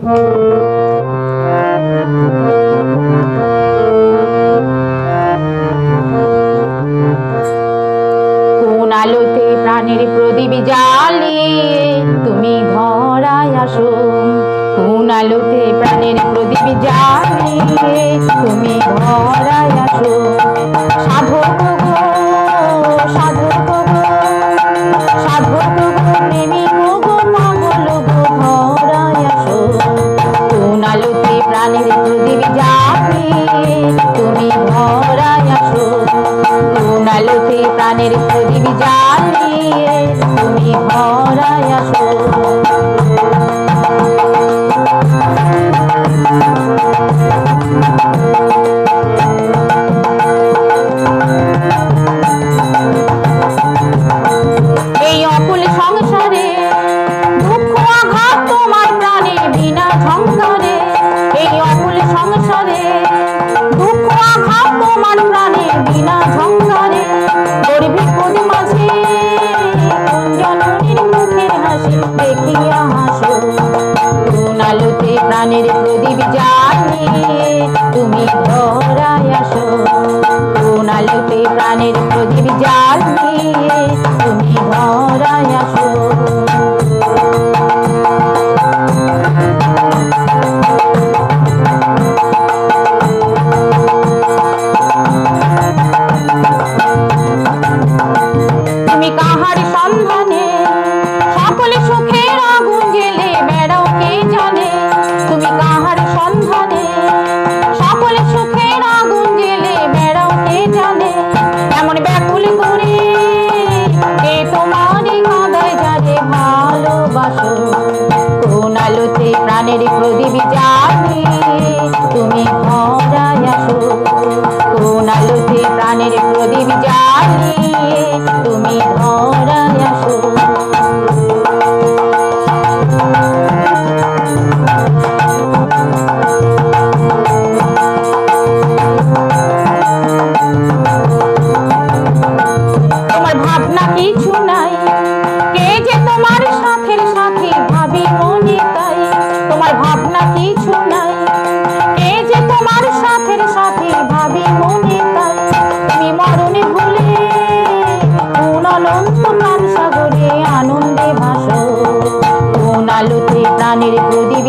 কোন আলোতে প্রাণের প্রদীপ জ্বালিয়ে তুমি ধরায় আসো। কোন আলোতে প্রাণের প্রদীপ জ্বালিয়ে তুমি ধরা প্রাণের প্রদীপ জ্বালিয়ে তুমি ভরায় আসো তোরা আসো। কোনালতে প্রাণের প্রদীপ জ্বালিয়ে মনের প্রদীপ জানি তুমি ঘরায় আসো। কোন আলোতে প্রাণের প্রদীপ জানি তুমি ঘরায় আসো। তোমার ভাবনা কিছু না গানের প্রদীপ